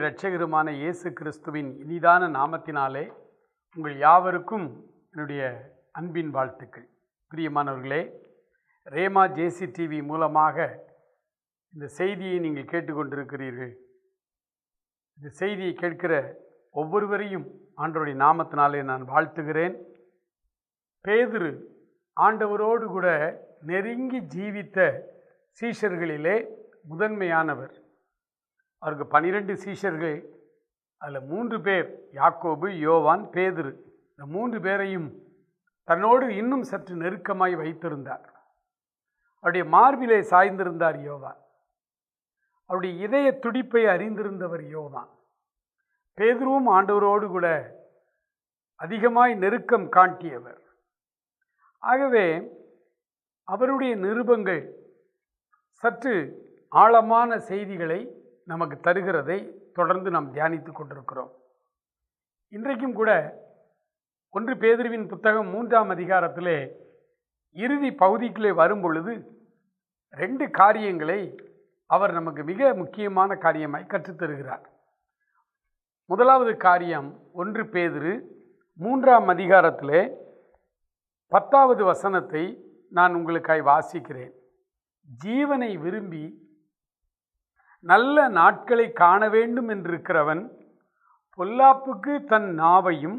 இரட்சகருமான இயேசு கிறிஸ்துவின் இனிதான நாமத்தினாலே உங்கள் யாவருக்கும் என்னுடைய அன்பின் வாழ்த்துக்கள். பிரியமானவர்களே ரேமா ஜேசி டிவி மூலமாக இந்த செய்தியை நீங்கள் கேட்டுக்கொண்டிருக்கிறீர்கள். இந்த செய்தியை கேட்கிற ஒவ்வொருவரையும் ஆண்டவருடைய நாமத்தினாலே நான் வாழ்த்துகிறேன். பேதுரு ஆண்டவரோடு கூட நெருங்கி ஜீவித்த சீஷர்களிலே முதன்மையானவர். அவருக்கு பனிரெண்டு சீஷர்கள் அதில் மூன்று பேர் யாக்கோபு யோவான் பேதுரு. இந்த மூன்று பேரையும் தன்னோடு இன்னும் சற்று நெருக்கமாய் வைத்திருந்தார். அவருடைய மார்பிலே சாய்ந்திருந்தார் யோவான். அவருடைய இதய துடிப்பை அறிந்திருந்தவர் யோவான். பேதுருவும் ஆண்டவரோடு கூட அதிகமாய் நெருக்கம் காட்டியவர். ஆகவே அவருடைய நிருபங்கள் சற்று ஆழமான செய்திகளை நமக்கு தருகிறதை தொடர்ந்து நாம் தியானித்து கொண்டிருக்கிறோம். இன்றைக்கும் கூட ஒன்று பேதுருவின் புத்தகம் மூன்றாம் அதிகாரத்திலே இறுதி பகுதிக்குள்ளே வரும் பொழுது ரெண்டு காரியங்களை அவர் நமக்கு மிக முக்கியமான காரியமாய் கற்றுத்தருகிறார். முதலாவது காரியம் ஒன்று பேதிரு மூன்றாம் அதிகாரத்திலே பத்தாவது வசனத்தை நான் உங்களுக்காய் வாசிக்கிறேன். ஜீவனை விரும்பி நல்ல நாட்களை காண வேண்டும் என்றிருக்கிறவன் பொல்லாப்புக்கு தன் நாவையும்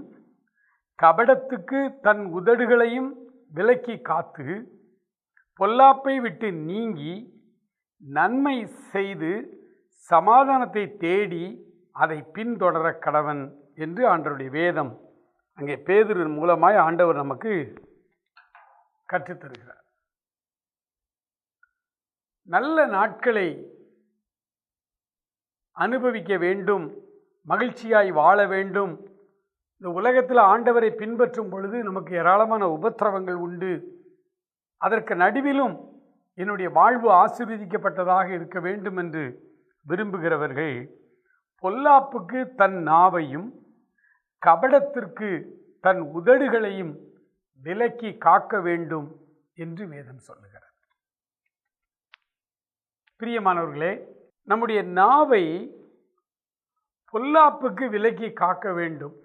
கபடத்துக்கு தன் உதடுகளையும் விலக்கி காத்து பொல்லாப்பை விட்டு நீங்கி நன்மை செய்து சமாதானத்தை தேடி அதை பின்தொடர கடவன் என்று ஆண்டருடைய வேதம் அங்கே பேதுரின் மூலமாய் ஆண்டவர் நமக்கு கற்றுத்தருகிறார். நல்ல நாட்களை அனுபவிக்க வேண்டும் மகிழ்ச்சியாய் வாழ வேண்டும். இந்த உலகத்தில் ஆண்டவரை பின்பற்றும் பொழுது நமக்கு ஏராளமான உபத்திரவங்கள் உண்டு. அதற்கு நடுவிலும் என்னுடைய வாழ்வு ஆசீர்வதிக்கப்பட்டதாக இருக்க வேண்டும் என்று விரும்புகிறவர்கள் பொல்லாப்புக்கு தன் நாவையும் கபடத்திற்கு தன் உதடுகளையும் விலக்கி காக்க வேண்டும் என்று வேதம் சொல்லுகிறார் பிரியமானவர்களே நம்முடைய நாவை பொல்லாப்புக்கு விலக்கி காக்க வேண்டும்.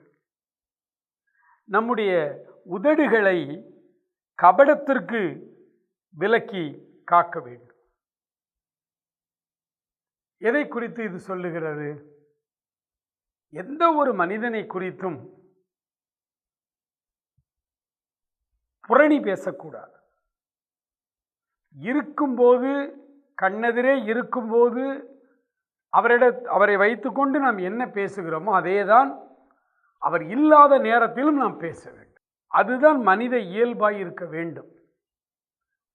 நம்முடைய உதடுகளை கபடத்திற்கு விலக்கி காக்க வேண்டும். எதை குறித்து இது சொல்லுகிறது? எந்த ஒரு மனிதனை குறித்தும் புரணி பேசக்கூடாது. இருக்கும்போது கண்ணெதிரே இருக்கும்போது அவரிட அவரை வைத்துக்கொண்டு நாம் என்ன பேசுகிறோமோ அதே தான் அவர் இல்லாத நேரத்திலும் நாம் பேச வேண்டும். அதுதான் மனித இயல்பாய் இருக்க வேண்டும்.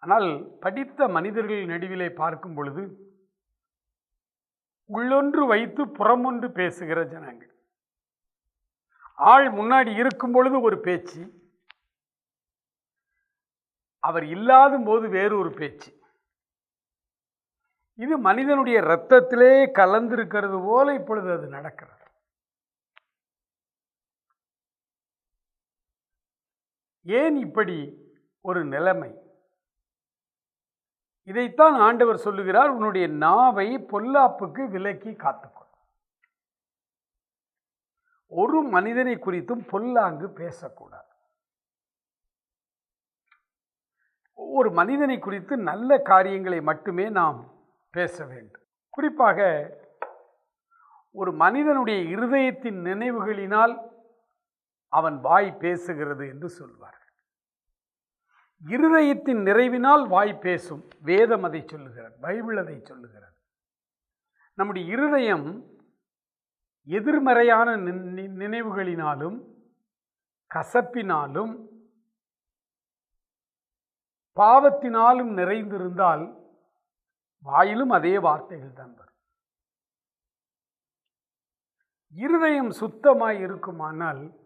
ஆனால் படித்த மனிதர்கள் நடுவிலே பார்க்கும் பொழுது உள்ளொன்று வைத்து புறமொன்று பேசுகிற ஜனங்கள். ஆள் முன்னாடி இருக்கும் பொழுது ஒரு பேச்சு அவர் இல்லாத போது வேறு ஒரு பேச்சு. இது மனிதனுடைய இரத்தத்திலே கலந்திருக்கிறது போல இப்பொழுது அது நடக்கிறது. ஏன் இப்படி ஒரு நிலைமை? இதைத்தான் ஆண்டவர் சொல்லுகிறார் உன்னுடைய நாவை பொல்லாப்புக்கு விலக்கி காத்துக்கொள். ஒரு மனிதனை குறித்தும் பொல்லாங்கு பேசக்கூடாது. ஒரு மனிதனை குறித்து நல்ல காரியங்களை மட்டுமே நாம் பேச வேண்டும். குறிப்பாக ஒரு மனிதனுடைய இருதயத்தின் நினைவுகளினால் அவன் வாய் பேசுகிறது என்று சொல்வார்கள். இருதயத்தின் நிறைவினால் வாய் பேசும். வேதம் அதை சொல்லுகிறது பைபிள் அதை சொல்லுகிறது. நம்முடைய இருதயம் எதிர்மறையான நினைவுகளினாலும் கசப்பினாலும் பாவத்தினாலும் நிறைந்திருந்தால் வாயிலும் அதே வார்த்தைகள் தான் வரும். இருதயம் சுத்தமாய் இருக்குமானால்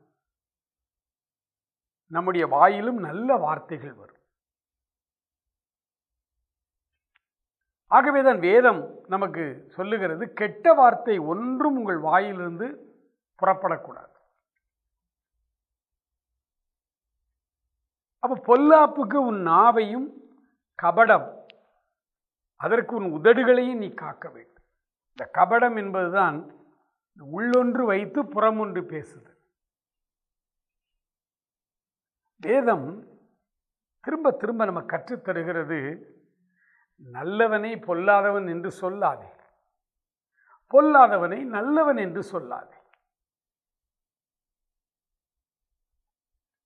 நம்முடைய வாயிலும் நல்ல வார்த்தைகள் வரும். ஆகவேதான் வேதம் நமக்கு சொல்லுகிறது கெட்ட வார்த்தை ஒன்றும் உங்கள் வாயிலிருந்து புறப்படக்கூடாது. அப்போ பொல்லாப்புக்கு உன் நாவையும் கபடம் அதற்கு உன் உதடுகளையும் நீ காக்க வேண்டும். இந்த கபடம் என்பதுதான் உள்ளொன்று வைத்து புறமொன்று பேசுது. வேதம் திரும்ப திரும்ப நம்ம கற்றுத்தருகிறது நல்லவனை பொல்லாதவன் என்று சொல்லாதே. பொல்லாதவனை நல்லவன் என்று சொல்லாதே.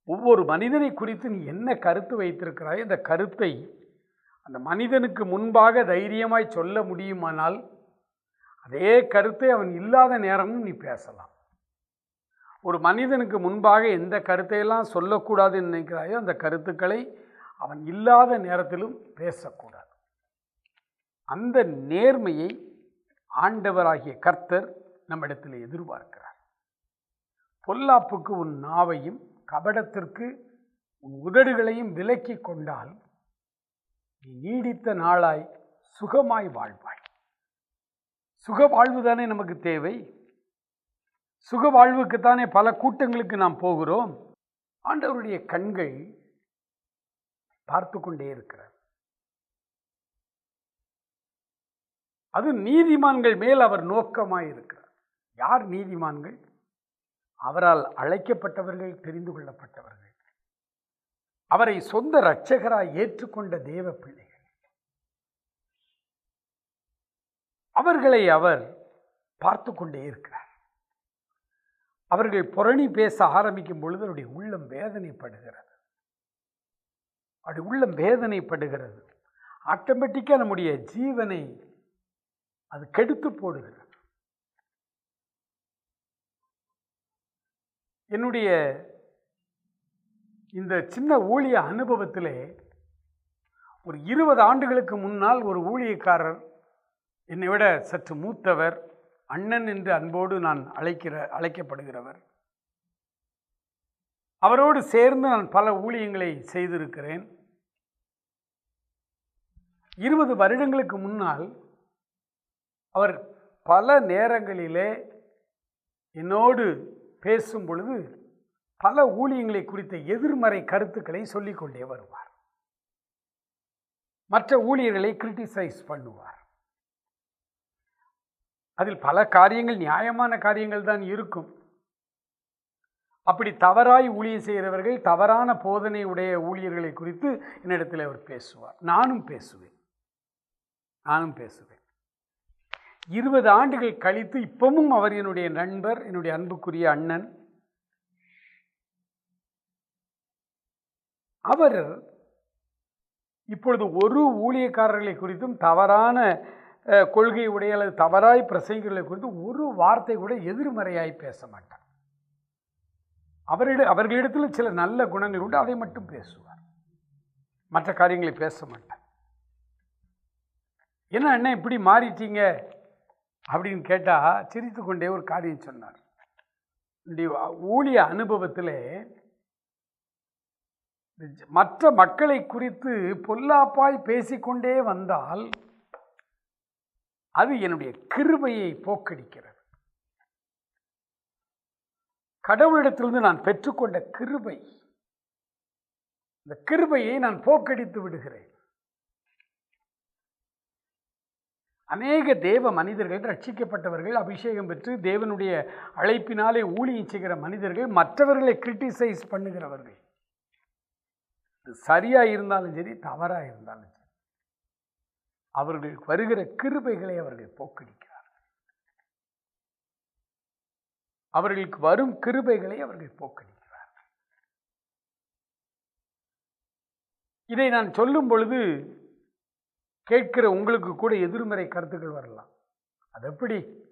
ஒவ்வொரு மனிதனை குறித்து நீ என்ன கருத்து வைத்திருக்கிறாய் அந்த கருத்தை அந்த மனிதனுக்கு முன்பாக தைரியமாய் சொல்ல முடியுமானால் அதே கருத்தை அவன் இல்லாத நேரமும் நீ பேசலாம். ஒரு மனிதனுக்கு முன்பாக எந்த கருத்தையெல்லாம் சொல்லக்கூடாதுன்னு நினைக்கிறாயோ அந்த கருத்துக்களை அவன் இல்லாத நேரத்திலும் பேசக்கூடாது. அந்த நேர்மையை ஆண்டவராகிய கர்த்தர் நம்மிடத்தில் எதிர்பார்க்கிறார். பொல்லாப்புக்கு உன் நாவையும் கபடத்திற்கு உன் உதடுகளையும் விலக்கி கொண்டால் நீ நீடித்த நாளாய் சுகமாய் வாழ்வாய். சுக வாழ்வு தானே நமக்கு தேவை. சுக வாழ்வுக்குத்தானே பல கூட்டங்களுக்கு நாம் போகிறோம். ஆண்டவருடைய கண்கள் பார்த்து கொண்டே இருக்கிறார். அது நீதிமான்கள் மேல் அவர் நோக்கமாய் இருக்கிறார். யார் நீதிமான்கள்? அவரால் அழைக்கப்பட்டவர்கள் தெரிந்து கொள்ளப்பட்டவர்கள். அவரை சொந்த இரட்சகராய் ஏற்றுக்கொண்ட தேவ பிள்ளைகள். அவர்களை அவர் பார்த்து கொண்டே இருக்கிறார். அவர்கள் புரணி பேச ஆரம்பிக்கும் பொழுது அவருடைய உள்ளம் வேதனைப்படுகிறது. அப்படி உள்ளம் வேதனைப்படுகிறது. ஆட்டோமேட்டிக்காக நம்முடைய ஜீவனை அது கெடுத்து போடுகிறது. என்னுடைய இந்த சின்ன ஊழிய அனுபவத்திலே ஒரு இருபது ஆண்டுகளுக்கு முன்னால் ஒரு ஊழியக்காரர் என்னை விட சற்று மூத்தவர் அண்ணன் என்று அன்போடு நான் அழைக்கிற அழைக்கப்படுகிறவர். அவரோடு சேர்ந்து நான் பல ஊழியங்களை செய்திருக்கிறேன். இருபது வருடங்களுக்கு முன்னால் அவர் பல நேரங்களிலே என்னோடு பேசும் பொழுது பல ஊழியங்களை குறித்த எதிர்மறை கருத்துக்களை சொல்லிக்கொண்டே வருவார். மற்ற ஊழியர்களை கிரிட்டிசைஸ் பண்ணுவார். அதில் பல காரியங்கள் நியாயமான காரியங்கள் தான் இருக்கும். அப்படி தவறாய் ஊழியம் செய்கிறவர்கள் தவறான போதனை உடைய ஊழியர்களை குறித்து என்னிடத்தில் அவர் பேசுவார். நானும் பேசுவேன். நானும் பேசுவேன். இருபது ஆண்டுகள் கழித்து இப்பவும் அவர் என்னுடைய நண்பர் என்னுடைய அன்புக்குரிய அண்ணன் அவர் இப்பொழுது ஒரு ஊழியக்காரர்களை குறித்தும் தவறான கொள்கை உடைய அல்லது தவறாய் பிரசங்களை குறித்து ஒரு வார்த்தை கூட எதிர்மறையாய் பேச மாட்டார். அவரிட அவர்களிடத்தில் சில நல்ல குணங்கள் உண்டு அதை மட்டும் பேசுவார். மற்ற காரியங்களை பேச மாட்டார். என்ன அண்ணன் இப்படி மாறிட்டீங்க? அப்படின்னு கேட்டால் சிரித்து கொண்டே ஒரு காரியம் சொன்னார். ஊழிய அனுபவத்தில் மற்ற மக்களை குறித்து பொல்லாப்பாய் பேசிக்கொண்டே வந்தால் அது என்னுடைய கிருபையை போக்கடிக்கிறது. கடவுளிடத்திலிருந்து நான் பெற்றுக்கொண்ட கிருபை இந்த கிருபையை நான் போக்கடித்து விடுகிறேன். அநேக தேவ மனிதர்கள் ரட்சிக்கப்பட்டவர்கள் அபிஷேகம் பெற்று தேவனுடைய அழைப்பினாலே ஊழியம் செய்கிற மனிதர்கள் மற்றவர்களை கிரிட்டிசைஸ் பண்ணுகிறவர்கள். சரியாக சரியா இருந்தாலும் சரி தவறா இருந்தாலும் சரி. அவர்கள் வருகிற கிருபைகளை அவர்கள் போக்கடிக்கிறார்கள். அவர்களுக்கு வரும் கிருபைகளை அவர்கள் போக்கடிக்கிறார்கள். இதை நான் சொல்லும் பொழுது கேட்கிற உங்களுக்கு கூட எதிர்மறை கருத்துக்கள் வரலாம். அது எப்படி?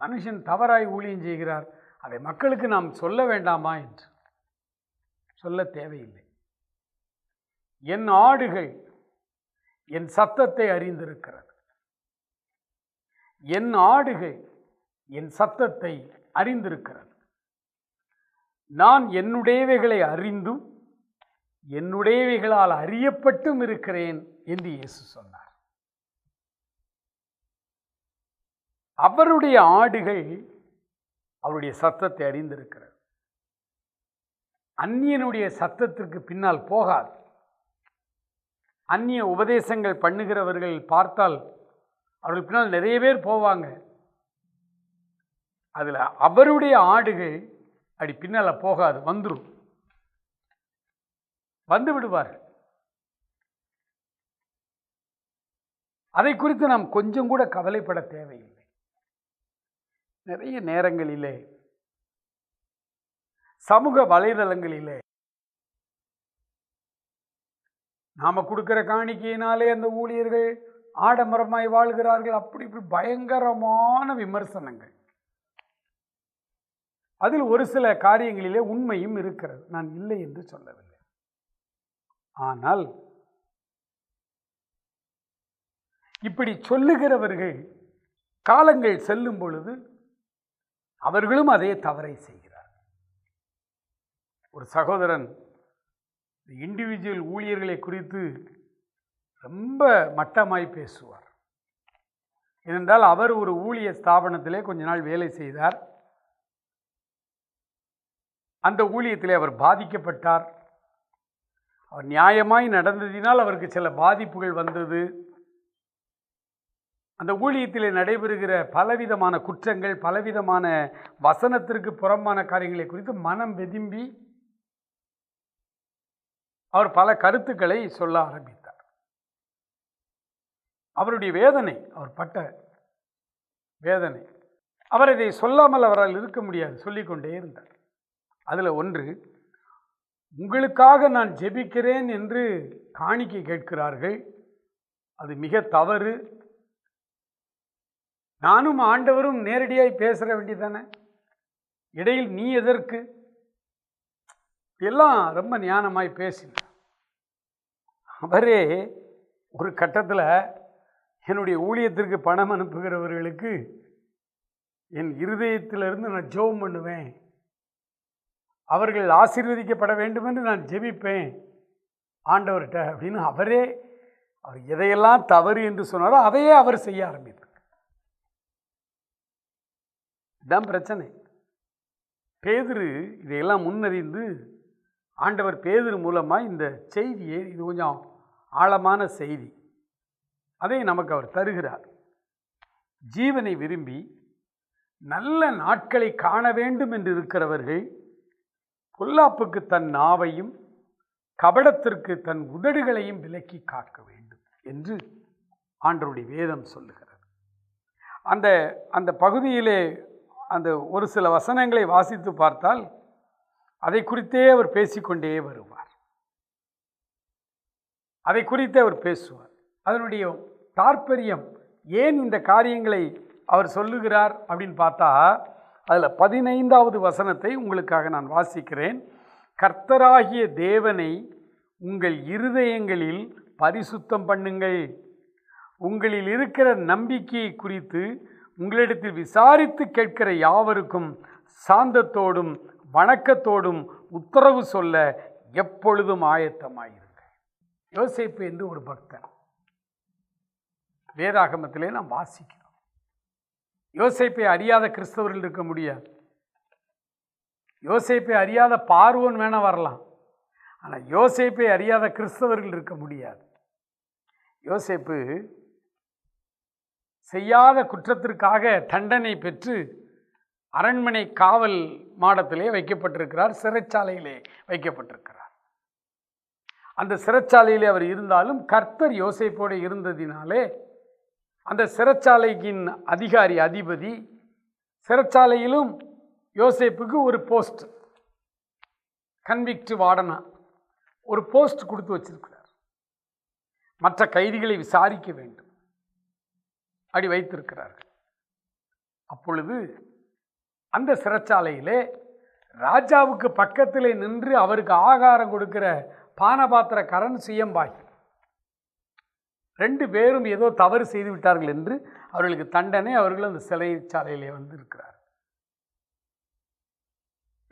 மனுஷன் தவறாய் ஊழியம் செய்கிறார். அதை மக்களுக்கு நாம் சொல்ல வேண்டாமா என்று? சொல்ல தேவையில்லை. என் ஆடுகள் என் சத்தத்தை அறிந்திருக்கிறது. என் ஆடுகள் என் சத்தத்தை அறிந்திருக்கிறது. நான் என்னுடையவைகளை அறிந்தும் என்னுடையவைகளால் அறியப்பட்டும் இருக்கிறேன் என்று இயேசு சொன்னார். அவருடைய ஆடுகள் அவருடைய சத்தத்தை அறிந்திருக்கிறது. அந்நியனுடைய சத்தத்திற்கு பின்னால் போகாது. அந்நிய உபதேசங்கள் பண்ணுகிறவர்கள் பார்த்தால் அவர்கள் பின்னால் நிறைய பேர் போவாங்க. அதில் அவருடைய ஆடுகள் அப்படி பின்னால் போகாது வந்துடும் வந்து விடுவார் அதை குறித்து நாம் கொஞ்சம் கூட கவலைப்பட தேவையில்லை. நிறைய நேரங்களிலே சமூக வலைதளங்களிலே நாம் கொடுக்குற காணிக்கையினாலே அந்த ஊழியர்கள் ஆடம்பரமாய் வாழ்கிறார்கள். அப்படி இப்படி பயங்கரமான விமர்சனங்கள். அதில் ஒரு சில காரியங்களிலே உண்மையும் இருக்கிறது. நான் இல்லை என்று சொல்லவில்லை. ஆனால் இப்படி சொல்லுகிறவர்கள் காலங்கள் செல்லும் பொழுது அவர்களும் அதே தவறை செய்கிறார் ஒரு சகோதரன் இண்டிவிஜுவல் ஊழியர்களை குறித்து ரொம்ப மட்டமாய் பேசுவார். ஏனென்றால் அவர் ஒரு ஊழிய ஸ்தாபனத்திலே கொஞ்ச நாள் வேலை செய்தார். அந்த ஊழியத்திலே அவர் பாதிக்கப்பட்டார். அவர் நியாயமாய் நடந்ததினால் அவருக்கு சில பாதிப்புகள் வந்தது. அந்த ஊழியத்திலே நடைபெறுகிற பலவிதமான குற்றங்கள் பலவிதமான வசனத்திற்கு புறம்பான காரியங்களை குறித்து மனம் வெதும்பி அவர் பல கருத்துக்களை சொல்ல ஆரம்பித்தார். அவருடைய வேதனை அவர் பட்ட வேதனை அவர் இதை சொல்லாமல் அவரால் இருக்க முடியாது சொல்லிக்கொண்டே இருந்தார். அதில் ஒன்று உங்களுக்காக நான் ஜெபிக்கிறேன் என்று காணிக்கை கேட்கிறார்கள். அது மிக தவறு. நானும் ஆண்டவரும் நேரடியாக பேசுகிற வேண்டியதானே இடையில் நீ எதற்கு? எல்லாம் ரொம்ப ஞானமாய் பேசினார். அவரே ஒரு கட்டத்தில் என்னுடைய ஊழியத்திற்கு பணம் அனுப்புகிறவர்களுக்கு என் இருதயத்திலிருந்து நான் ஜெபம் பண்ணுவேன். அவர்கள் ஆசீர்வதிக்கப்பட வேண்டும் என்று நான் ஜெபிப்பேன். ஆண்டவர்கிட்ட அப்படின்னு அவரே அவர் எதையெல்லாம் தவறு என்று சொன்னாரோ அதையே அவர் செய்ய ஆரம்பித்தார். இதுதான் பிரச்சனை. பேதுரு இதையெல்லாம் முன்னறிந்து ஆண்டவர் பேதர் மூலமாக இந்த செய்தியை இது கொஞ்சம் ஆழமான செய்தி. அதை நமக்கு அவர் தருகிறார். ஜீவனை விரும்பி நல்ல நாட்களை காண வேண்டும் என்று இருக்கிறவர்கள் பொல்லாப்புக்கு தன் நாவையும் கபடத்திற்கு தன் உதடுகளையும் விலக்கி காக்க வேண்டும் என்று ஆண்டருடைய வேதம் சொல்லுகிறது. அந்த அந்த பகுதியிலே அந்த ஒரு சில வசனங்களை வாசித்து பார்த்தால் அதை குறித்தே அவர் பேசிக்கொண்டே வருவார். அதை குறித்தே அவர் பேசுவார். அதனுடைய தாற்பயம் ஏன் இந்த காரியங்களை அவர் சொல்லுகிறார் அப்படின்னு பார்த்தா அதில் பதினைந்தாவது வசனத்தை உங்களுக்காக நான் வாசிக்கிறேன். கர்த்தராகிய தேவனை உங்கள் இருதயங்களில் பரிசுத்தம் பண்ணுங்கள். உங்களில் இருக்கிற நம்பிக்கையை குறித்து உங்களிடத்தில் விசாரித்து கேட்கிற யாவருக்கும் சாந்தத்தோடும் வணக்கத்தோடும் உத்தரவு சொல்ல எப்பொழுதும் ஆயத்தமாயிருங்கள். யோசிப்பு என்று ஒரு பக்தன். வேதாகமத்திலே நாம் வாசிக்கிறோம். யோசிப்பை அறியாத கிறிஸ்தவர்கள் இருக்க முடியாது. யோசிப்பை அறியாத பார்வன் வேணால் வரலாம். ஆனால் யோசேப்பை அறியாத கிறிஸ்தவர்கள் இருக்க முடியாது. யோசேப்பு செய்யாத குற்றத்திற்காக தண்டனை பெற்று அரண்மனை காவல் மாடத்திலே வைக்கப்பட்டிருக்கிறார் சிறைச்சாலையிலே வைக்கப்பட்டிருக்கிறார். அந்த சிறைச்சாலையிலே அவர் இருந்தாலும் கர்த்தர் யோசேப்போடு இருந்ததினாலே அந்த சிறைச்சாலைக்கின் அதிகாரி அதிபதி சிறைச்சாலையிலும் யோசேப்புக்கு ஒரு போஸ்ட் கன்விக்ட் வார்டனா ஒரு போஸ்ட் கொடுத்து வச்சிருக்கிறார். மற்ற கைதிகளை விசாரிக்க வேண்டும். அப்படி வைத்திருக்கிறார்கள். அப்பொழுது அந்த சிறைச்சாலையிலே ராஜாவுக்கு பக்கத்திலே நின்று அவருக்கு ஆகாரம் கொடுக்கிற பானபாத்திர கரண் சுயம்பாய் ரெண்டு பேரும் ஏதோ தவறு செய்து விட்டார்கள் என்று அவர்களுக்கு தண்டனை அவர்கள் அந்த சிறைச்சாலையிலே வந்து இருக்கிறார்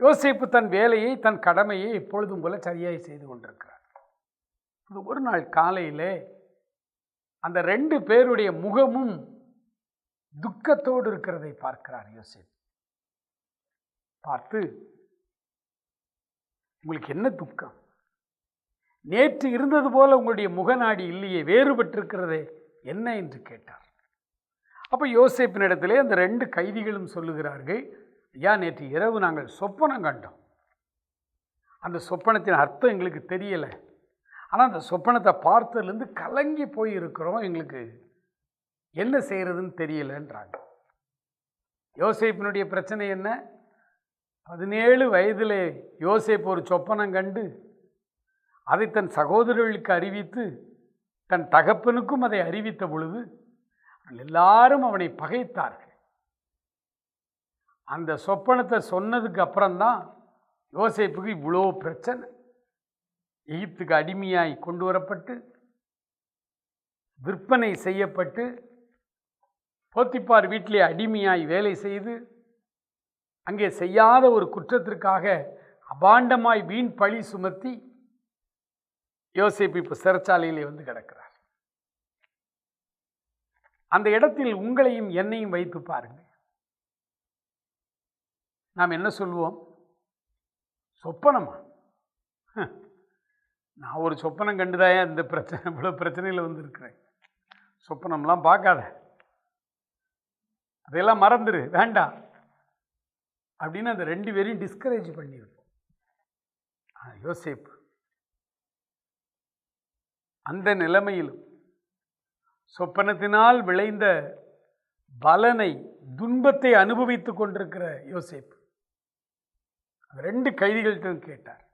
யோசிப்பு தன் வேலையை தன் கடமையை எப்பொழுதும் போல சரியாய் செய்து கொண்டிருக்கிறார். அது ஒரு நாள் காலையிலே அந்த ரெண்டு பேருடைய முகமும் துக்கத்தோடு இருக்கிறதை பார்க்கிறார் யோசிப்பு. பார்த்து உங்களுக்கு என்ன துக்கம்? நேற்று இருந்தது போல உங்களுடைய முகநாடி இல்லையே வேறுபட்டிருக்கிறதே என்ன? என்று கேட்டார். அப்போ யோசேப்பினிடத்திலே அந்த ரெண்டு கைதிகளும் சொல்லுகிறார்கள் ஐயா நேற்று இரவு நாங்கள் சொப்பனம் கண்டோம். அந்த சொப்பனத்தின் அர்த்தம் எங்களுக்கு தெரியலை. ஆனால் அந்த சொப்பனத்தை பார்த்ததுலேருந்து கலங்கி போயிருக்கிறோம். எங்களுக்கு என்ன செய்கிறதுன்னு தெரியலன்றாங்க. யோசேப்பினுடைய பிரச்சனை என்ன? பதினேழு வயதிலே யோசேப் ஒரு சொப்பனம் கண்டு அதை தன் சகோதரர்களுக்கு அறிவித்து தன் தகப்பனுக்கும் அதை அறிவித்த பொழுது எல்லாரும் அவனை பகைத்தார்கள். அந்த சொப்பனத்தை சொன்னதுக்கு அப்புறம்தான் யோசேப்புக்கு இவ்வளோ பிரச்சனை. எகிப்துக்கு அடிமையாய் கொண்டு வரப்பட்டு விற்பனை செய்யப்பட்டு போத்திப்பார் வீட்டிலே அடிமையாய் வேலை செய்து அங்கே செய்யாத ஒரு குற்றத்திற்காக அபாண்டமாய் வீண் பழி சுமத்தி யோசிப்பு இப்போ சிறைச்சாலையிலே வந்து கிடக்கிறார். அந்த இடத்தில் உங்களையும் என்னையும் வைத்து பாருங்கள். நாம் என்ன சொல்லுவோம் சொப்பனமா? நான் ஒரு சொப்பனம் கண்டுதான் இந்த பிரச்சனை இவ்வளோ பிரச்சனையில் வந்திருக்கிறேன்? சொப்பனம்லாம் பார்க்காத. அதையெல்லாம் மறந்துடு வேண்டாம். அப்படின்னு அந்த ரெண்டு பேரையும் டிஸ்கரேஜ் பண்ணியிருப்போம். ஆ, அந்த நிலைமையிலும் சொப்பனத்தினால் விளைந்த பலனை துன்பத்தை அனுபவித்துக் கொண்டிருக்கிற யோசேப்பு. ரெண்டு கைதிகள்கிட்ட கேட்டார்.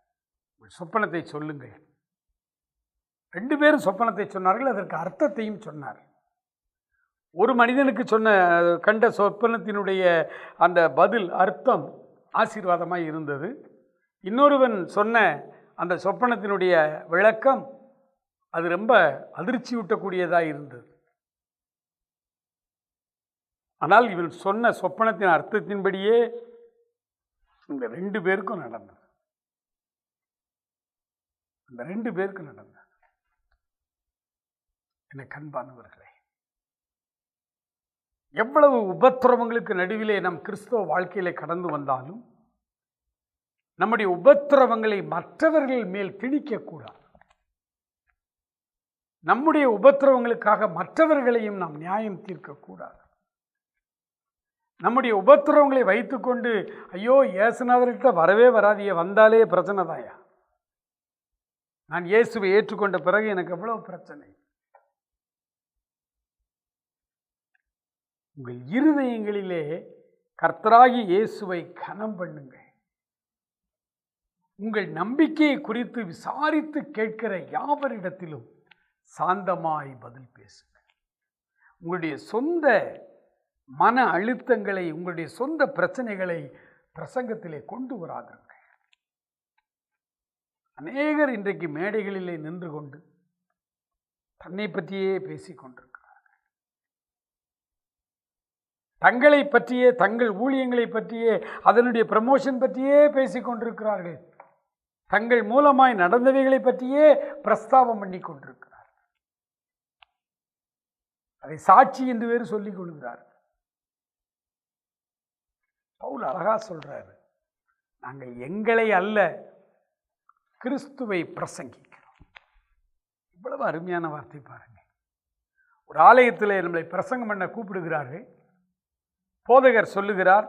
சொப்பனத்தை சொல்லுங்கள். ரெண்டு பேரும் சொப்பனத்தை சொன்னார்கள் அதற்கு அர்த்தத்தையும் சொன்னார் ஒரு மனிதனுக்கு சொன்ன கண்ட சொப்பனத்தினுடைய அந்த பதில் அர்த்தம் ஆசீர்வாதமாக இருந்தது. இன்னொருவன் சொன்ன அந்த சொப்பனத்தினுடைய விளக்கம் அது ரொம்ப அதிர்ச்சி ஊட்டக்கூடியதாக இருந்தது. ஆனால் இவன் சொன்ன சொப்பனத்தின் அர்த்தத்தின்படியே இந்த ரெண்டு பேருக்கும் நடந்தது. அந்த ரெண்டு பேருக்கும் நடந்தது. என்ன கண்பானவர்களே எவ்வளவு உபத்திரவங்களுக்கு நடுவிலே நம் கிறிஸ்தவ வாழ்க்கையிலே கடந்து வந்தாலும் நம்முடைய உபத்திரவங்களை மற்றவர்கள் மேல் திணிக்கக்கூடாது. நம்முடைய உபத்திரவங்களுக்காக மற்றவர்களையும் நாம் நியாயம் தீர்க்கக்கூடாது. நம்முடைய உபத்திரவங்களை வைத்துக்கொண்டு ஐயோ இயேசுநாதர்கிட்ட வரவே வராதியே வந்தாலே பிரச்சனை தாயா நான் இயேசுவை ஏற்றுக்கொண்ட பிறகு எனக்கு எவ்வளோ பிரச்சனை? உங்கள் இருதயங்களிலே கர்த்தராகி இயேசுவை கனம் பண்ணுங்கள். உங்கள் நம்பிக்கையை குறித்து விசாரித்து கேட்கிற யாவரிடத்திலும் சாந்தமாய் பதில் பேசுங்கள். உங்களுடைய சொந்த மன அழுத்தங்களை உங்களுடைய சொந்த பிரச்சனைகளை பிரசங்கத்திலே கொண்டு வராதுங்கள் அநேகர் இன்றைக்கு மேடைகளிலே நின்று கொண்டு தன்னை பற்றியே பேசிக் கொண்டிருக்கிறார்கள் தங்களை பற்றியே தங்கள் ஊழியங்களை பற்றியே அதனுடைய ப்ரமோஷன் பற்றியே பேசிக்கொண்டிருக்கிறார்கள் தங்கள் மூலமாய் நடந்தவைகளை பற்றியே பிரஸ்தாபம் பண்ணி கொண்டிருக்கிறார் அதை சாட்சி என்று வேறு சொல்லிக் கொள்கிறார் பவுல் அழகா சொல்றாரு நாங்கள் எங்களை அல்ல கிறிஸ்துவை பிரசங்கிக்கிறோம். இவ்வளவு அருமையான வார்த்தை பாருங்கள். ஒரு ஆலயத்தில் நம்மளை பிரசங்கம் பண்ண கூப்பிடுகிறார்கள். போதகர் சொல்லுகிறார்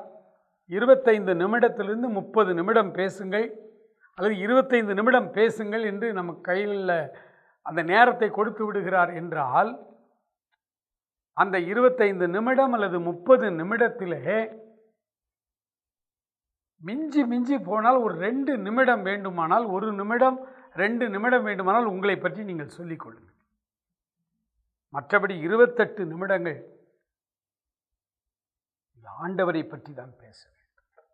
இருபத்தைந்து நிமிடத்திலிருந்து முப்பது நிமிடம் பேசுங்கள். அல்லது இருபத்தைந்து நிமிடம் பேசுங்கள் என்று நம்ம கையில் அந்த நேரத்தை கொடுத்து விடுகிறார் என்றால் அந்த இருபத்தைந்து நிமிடம் அல்லது முப்பது நிமிடத்திலே மிஞ்சி மிஞ்சி போனால் ஒரு ரெண்டு நிமிடம் வேண்டுமானால் ஒரு நிமிடம் ரெண்டு நிமிடம் வேண்டுமானால் உங்களை பற்றி நீங்கள் சொல்லிக் கொள்ளுங்கள். மற்றபடி இருபத்தெட்டு நிமிடங்கள் ஆண்டவரை பற்றி தான் பேச வேண்டும்.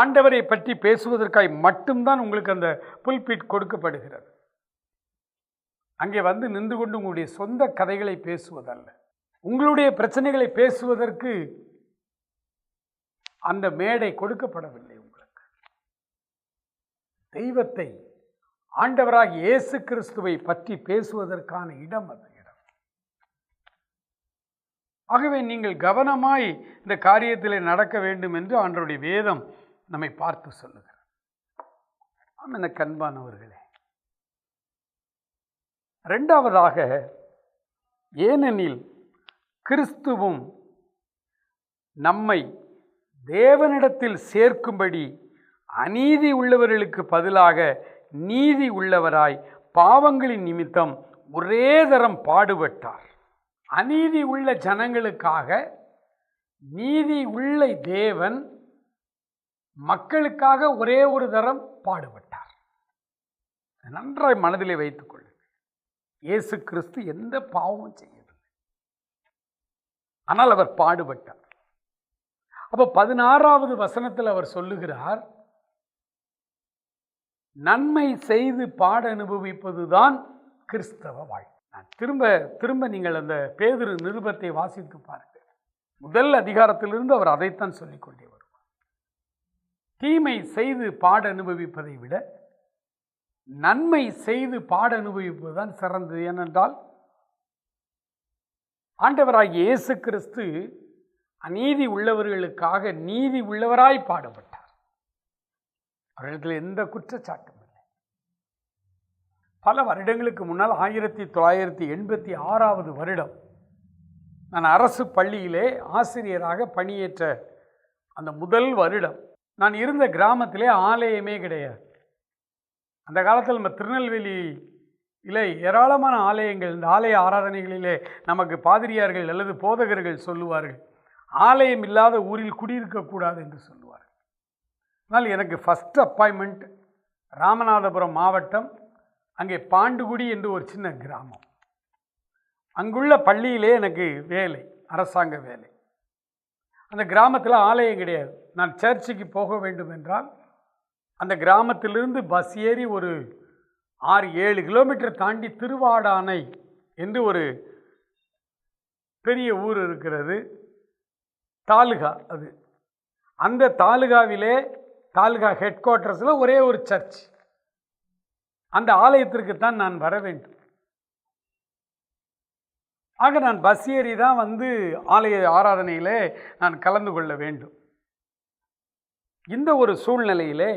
ஆண்டவரை பற்றி பேசுவதற்காய் மட்டும்தான் உங்களுக்கு அந்த புல்பீட் கொடுக்கப்படுகிறது. அங்கே வந்து நின்று கொண்டு உங்களுடைய சொந்த கதைகளை பேசுவதல்ல. உங்களுடைய பிரச்சனைகளை பேசுவதற்கு அந்த மேடை கொடுக்கப்படவில்லை உங்களுக்கு. தெய்வத்தை ஆண்டவராக இயேசு கிறிஸ்துவை பற்றி பேசுவதற்கான இடம் அது. ஆகவே நீங்கள் கவனமாய் இந்த காரியத்தில் நடக்க வேண்டும் என்று ஆண்டருடைய வேதம் நம்மை பார்த்து சொல்லுகிறார் ஆம் என கண்பானவர்களே ரெண்டாவதாக ஏனெனில் கிறிஸ்துவும் நம்மை தேவனிடத்தில் சேர்க்கும்படி அநீதி உள்ளவர்களுக்கு பதிலாக நீதி உள்ளவராய் பாவங்களின் நிமித்தம் ஒரே தரம் பாடுபட்டார். அநீதி உள்ள ஜனங்களுக்காக நீதி உள்ள தேவன் மக்களுக்காக ஒரே ஒரு தரம் பாடுபட்டார். நன்றாய் மனதிலே வைத்துக் கொள்ளுங்கள். இயேசு கிறிஸ்து எந்த பாவமும் செய்யவில்லை. ஆனால் அவர் பாடுபட்டார். அப்போ பதினாறாவது வசனத்தில் அவர் சொல்லுகிறார் நன்மை செய்து பாட அனுபவிப்பதுதான் கிறிஸ்தவ வாழ்க்கை. திரும்ப திரும்ப நீங்கள் அந்த பேதிரு நிருபத்தை வாசித்து பாருங்கள் முதல் அதிகாரத்திலிருந்து அவர் அதைத்தான் சொல்லிக் கொண்டே வருவார். தீமை செய்து பாட அனுபவிப்பதை விட நன்மை செய்து பாட அனுபவிப்பது தான் சிறந்தது. ஏனென்றால் ஆண்டவராகிய இயேசு கிறிஸ்து அநீதி உள்ளவர்களுக்காக நீதி உள்ளவராய் பாடுபட்டார். அவர்களுக்கு எந்த குற்றச்சாட்டும் பல வருடங்களுக்கு முன்னால் ஆயிரத்தி தொள்ளாயிரத்தி எண்பத்தி ஆறாவது வருடம் நான் அரசு பள்ளியிலே ஆசிரியராக பணியேற்ற அந்த முதல் வருடம். நான் இருந்த கிராமத்திலே ஆலயமே கிடையாது. அந்த காலத்தில் நம்ம திருநெல்வேலி இல்லை ஏராளமான ஆலயங்கள் இந்த ஆலய ஆராதனைகளிலே நமக்கு பாதிரியார்கள் அல்லது போதகர்கள் சொல்லுவார்கள் ஆலயம் இல்லாத ஊரில் குடியிருக்கக்கூடாது என்று சொல்லுவார்கள். ஆனால் எனக்கு ஃபஸ்ட் அப்பாயின்மெண்ட் ராமநாதபுரம் மாவட்டம் அங்கே பாண்டுகுடி என்று ஒரு சின்ன கிராமம். அங்குள்ள பள்ளியிலே எனக்கு வேலை அரசாங்க வேலை. அந்த கிராமத்தில் ஆலயம் கிடையாது. நான் சர்ச்சுக்கு போக வேண்டும் என்றால் அந்த கிராமத்திலிருந்து பஸ் ஏறி ஒரு ஆறு ஏழு கிலோமீட்டர் தாண்டி திருவாடானை என்று ஒரு பெரிய ஊர் இருக்கிறது. தாலுகா அது. அந்த தாலுகாவிலே தாலுகா ஹெட் குவார்ட்டர்ஸில் ஒரே ஒரு சர்ச். அந்த ஆலயத்திற்கு தான் நான் வர வேண்டும். ஆக நான் பஸ் ஏறி தான் வந்து ஆலய ஆராதனையிலே நான் கலந்து கொள்ள வேண்டும். இந்த ஒரு சூழ்நிலையிலே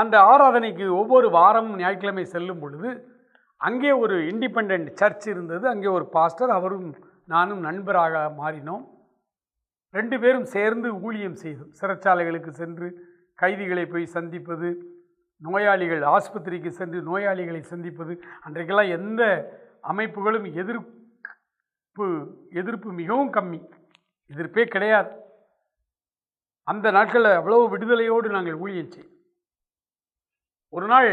அந்த ஆராதனைக்கு ஒவ்வொரு வாரமும் ஞாயிற்றுக்கிழமை செல்லும் பொழுது அங்கே ஒரு இண்டிபெண்ட் சர்ச் இருந்தது. அங்கே ஒரு பாஸ்டர் அவரும் நானும் நண்பராக மாறினோம். ரெண்டு பேரும் சேர்ந்து ஊழியம் செய்தோம். சிறைச்சாலைகளுக்கு சென்று கைதிகளை போய் சந்திப்பது நோயாளிகள் ஆஸ்பத்திரிக்கு சென்று நோயாளிகளை சந்திப்பது அன்றைக்கெல்லாம் எந்த அமைப்புகளும் எதிர்ப்பு எதிர்ப்பு மிகவும் கம்மி. எதிர்ப்பே கிடையாது. அந்த நாட்களில் அவ்வளோ விடுதலையோடு நாங்கள் ஊழியம் செய்தோம். ஒரு நாள்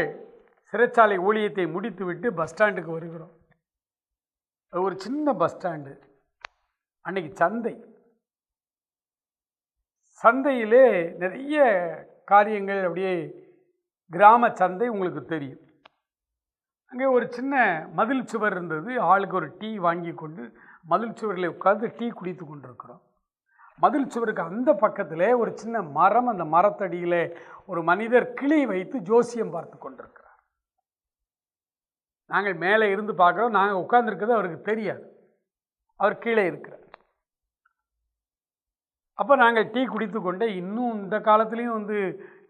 சிறைச்சாலை ஊழியத்தை முடித்துவிட்டு பஸ் ஸ்டாண்டுக்கு வருகிறோம். அது ஒரு சின்ன பஸ் ஸ்டாண்டு. அன்னைக்கு சந்தை. சந்தையிலே நிறைய காரியங்கள் அப்படியே கிராம சந்தை உங்களுக்கு தெரியும். அங்கே ஒரு சின்ன மதில் சுவர் இருந்தது. ஆளுக்கு ஒரு டீ வாங்கி கொண்டு மதில் சுவரில் உட்காந்து டீ குடித்து கொண்டிருக்கிறோம். மதில் சுவருக்கு அந்த பக்கத்திலே ஒரு சின்ன மரம் அந்த மரத்தடியில் ஒரு மனிதர் கிளி வைத்து ஜோசியம் பார்த்து கொண்டிருக்கிறார். நாங்கள் மேலே இருந்து பார்க்குறோம். நாங்கள் உட்காந்துருக்கிறது அவருக்கு தெரியாது. அவர் கீழே இருக்கிறார். அப்போ நாங்கள் டீ குடித்து கொண்டே இன்னும் இந்த காலத்துலேயும் வந்து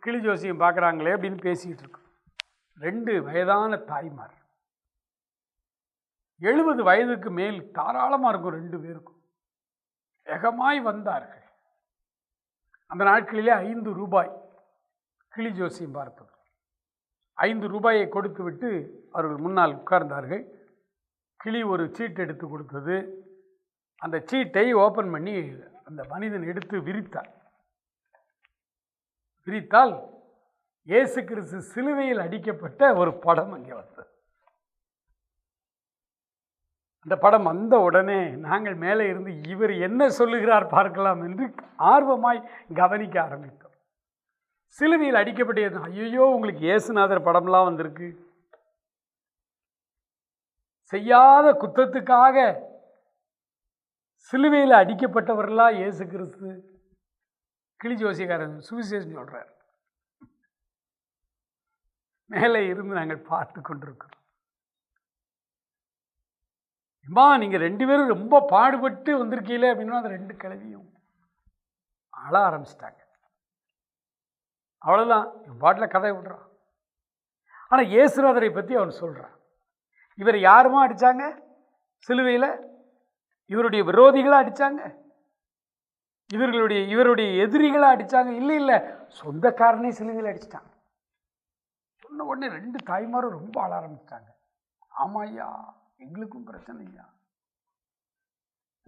கிளி ஜோசியம் பார்க்குறாங்களே அப்படின்னு பேசிக்கிட்டு இருக்கோம் ரெண்டு வயதான தாய்மார். எழுபது வயதுக்கு மேல் தாராளமாக இருக்கும் ரெண்டு பேருக்கும். வேகமாய் வந்தார்கள். அந்த நாட்களிலே ஐந்து ரூபாய் கிளி ஜோசியம் பார்த்தது. ஐந்து ரூபாயை கொடுத்து விட்டு அவர்கள் முன்னால் உட்கார்ந்தார்கள். கிளி ஒரு சீட் எடுத்து கொடுத்தது. அந்த சீட்டை ஓப்பன் பண்ணி அந்த மனிதன் எடுத்து விரித்தார். பிரித்தால் இயேசு கிறிஸ்து சிலுவையில் அடிக்கப்பட்ட ஒரு படம் அங்கே வந்தது. அந்த படம் வந்த உடனே நாங்கள் மேலே இருந்து இவர் என்ன சொல்லுகிறார் பார்க்கலாம் என்று ஆர்வமாய் கவனிக்க ஆரம்பித்தோம். சிலுவையில் அடிக்கப்பட்டது ஐயோ உங்களுக்கு இயேசுநாதர் படம்லாம் வந்திருக்கு. செய்யாத குத்தத்துக்காக சிலுவையில் அடிக்கப்பட்டவர்களா இயேசு கிறிஸ்து. கிளி ஜோசியக்காரன் சுவிசேஷம் சொல்கிறார் மேலே இருந்து நாங்கள் பார்த்து கொண்டிருக்கிறோம். அம்மா நீங்கள் ரெண்டு பேரும் ரொம்ப பாடுபட்டு வந்திருக்கீங்களே அப்படின்னா அந்த ரெண்டு கிளவியும் அழ ஆரம்பிச்சிட்டாங்க. அவ்வளோதான் என் பாட்டில் கதை விடுறான். ஆனால் இயேசுநாதரை பற்றி அவன் சொல்கிறான் இவர் யாருமா அடித்தாங்க சிலுவையில்? இவருடைய விரோதிகளாக அடித்தாங்க இவர்களுடைய இவருடைய எதிரிகளாக அடித்தாங்க இல்லை இல்லை. சொந்தக்காரனே சிலுவையில் அடிச்சிட்டாங்க சொன்ன உடனே ரெண்டு தாய்மாரும் ரொம்ப ஆள ஆரம்பிச்சிட்டாங்க. ஆமாம் ஐயா எங்களுக்கும் பிரச்சனை ஐயா.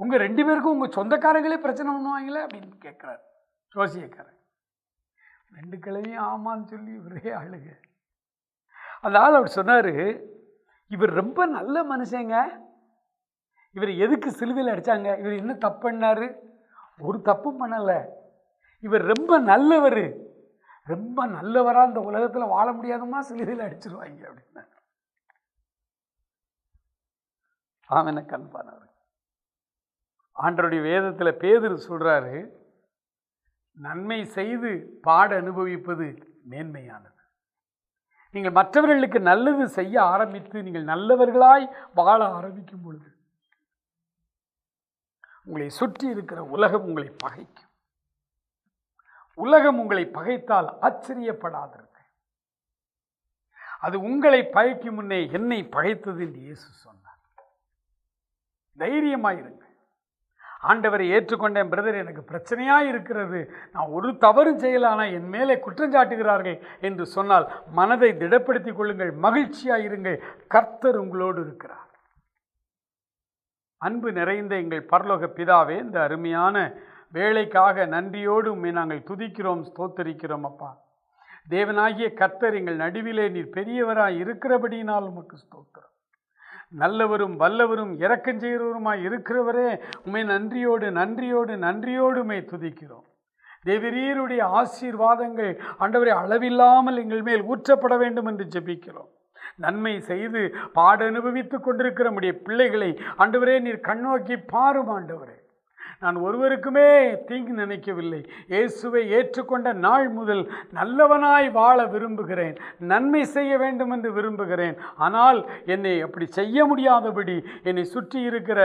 உங்கள் ரெண்டு பேருக்கும் உங்கள் சொந்தக்காரங்களே பிரச்சனை பண்ணுவாங்களே அப்படின்னு கேட்குறாரு ஜோசியக்காரன் ரெண்டு கிழமையும் ஆமான்னு சொல்லி ஒரே ஆளுங்க. அந்த ஆள் அவர் சொன்னார் இவர் ரொம்ப நல்ல மனுஷங்க. இவர் எதுக்கு சிலுவையில் அடித்தாங்க இவர் என்ன தப்பு பண்ணார்? ஒரு தப்பும் பண்ணலை. இவர் ரொம்ப நல்லவர். ரொம்ப நல்லவராக இந்த உலகத்தில் வாழ முடியாதமா சிலுவையில் அடிச்சிருவாங்க அப்படின்னு. ஆமென கண்பானவர் ஆண்டருடைய வேதத்தில் பேதர் சொல்கிறாரு நன்மை செய்து பாட அனுபவிப்பது மேன்மையானது. நீங்கள் மற்றவர்களுக்கு நல்லது செய்ய ஆரம்பித்து நீங்கள் நல்லவர்களாய் வாழ ஆரம்பிக்கும் பொழுது உங்களை சுற்றி இருக்கிற உலகம் உங்களை பகைக்கும். உலகம் உங்களை பகைத்தால் ஆச்சரியப்படாதிருக்க அது உங்களை பகைக்கும் முன்னே என்னை பகைத்தது என்று இயேசு சொன்னார். தைரியமாயிருங்க ஆண்டவரை ஏற்றுக்கொண்டேன் பிரதர் எனக்கு பிரச்சனையாக இருக்கிறது. நான் ஒரு தவறும் செய்யலானால் என் மேலே குற்றஞ்சாட்டுகிறார்கள் என்று சொன்னால் மனதை திடப்படுத்திக் கொள்ளுங்கள் மகிழ்ச்சியாக இருங்கள். கர்த்தர் உங்களோடு இருக்கிறார். அன்பு நிறைந்த எங்கள் பரலோக பிதாவே இந்த அருமையான வேலைக்காக நன்றியோடு உண்மை நாங்கள் துதிக்கிறோம் ஸ்தோத்தரிக்கிறோம் அப்பா. தேவனாகிய கர்த்தர் எங்கள் நடுவிலே நீர் பெரியவராய் இருக்கிறபடியினால் உமக்கு ஸ்தோத்திரம். நல்லவரும் வல்லவரும் இறக்கம் செய்கிறவருமாய் இருக்கிறவரே உண்மை நன்றியோடு நன்றியோடு நன்றியோடு உண்மை துதிக்கிறோம். தேவரீருடைய ஆசீர்வாதங்கள் ஆண்டவரை அளவில்லாமல் எங்கள் மேல் ஊற்றப்பட வேண்டும் என்று ஜெபிக்கிறோம். நன்மை செய்து பாட அனுபவித்துக் கொண்டிருக்கிற நம்முடைய பிள்ளைகளை ஆண்டவரே நீர் கண்ணோக்கி பாரும் ஆண்டவரே. நான் ஒருவருக்குமே தீங்கு நினைக்கவில்லை. இயேசுவை ஏற்றுக்கொண்ட நாள் முதல் நல்லவனாய் வாழ விரும்புகிறேன். நன்மை செய்ய வேண்டும் என்று விரும்புகிறேன். ஆனால் என்னை அப்படி செய்ய முடியாதபடி என்னை சுற்றி இருக்கிற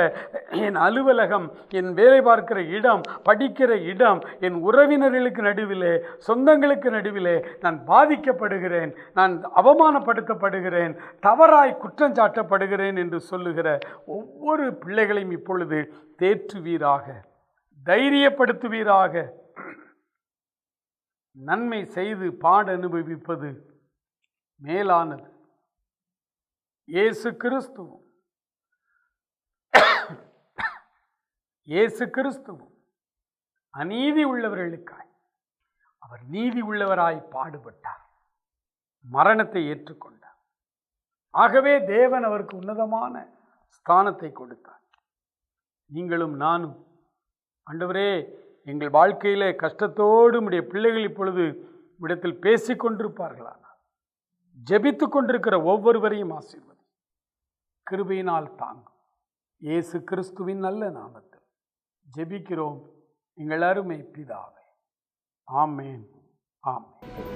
என் அலுவலகம் என் வேலை பார்க்கிற இடம் படிக்கிற இடம் என் உறவினர்களுக்கு நடுவிலே சொந்தங்களுக்கு நடுவிலே நான் பாதிக்கப்படுகிறேன். நான் அவமானப்படுத்தப்படுகிறேன். தவறாய் குற்றம் சாட்டப்படுகிறேன் என்று சொல்லுகிற ஒவ்வொரு பிள்ளைகளையும் இப்பொழுது தேற்றுவீராக தைரியப்படுத்துவீராக நன்மை செய்து பாட அனுபவிப்பது மேலானது. இயேசு கிறிஸ்துவும் இயேசு கிறிஸ்துவும் அநீதி உள்ளவர்களுக்காய் அவர் நீதி உள்ளவராய் பாடுபட்டார் மரணத்தை ஏற்றுக்கொண்டார். ஆகவே தேவன் அவருக்கு உன்னதமான ஸ்தானத்தை கொடுத்தார். நீங்களும் நானும். ஆண்டவரே எங்கள் வாழ்க்கையில் கஷ்டத்தோடு உடைய பிள்ளைகள் இப்பொழுது இடத்தில் பேசிக் கொண்டிருப்பார்களானால் ஜெபித்து கொண்டிருக்கிற ஒவ்வொருவரையும் ஆசீர்வதி கிருபையினால் தாங்கும். இயேசு கிறிஸ்துவின் நல்ல நாமத்தில் ஜெபிக்கிறோம். எங்கள் அருமை பிதாவே. ஆமேன். ஆமேன்.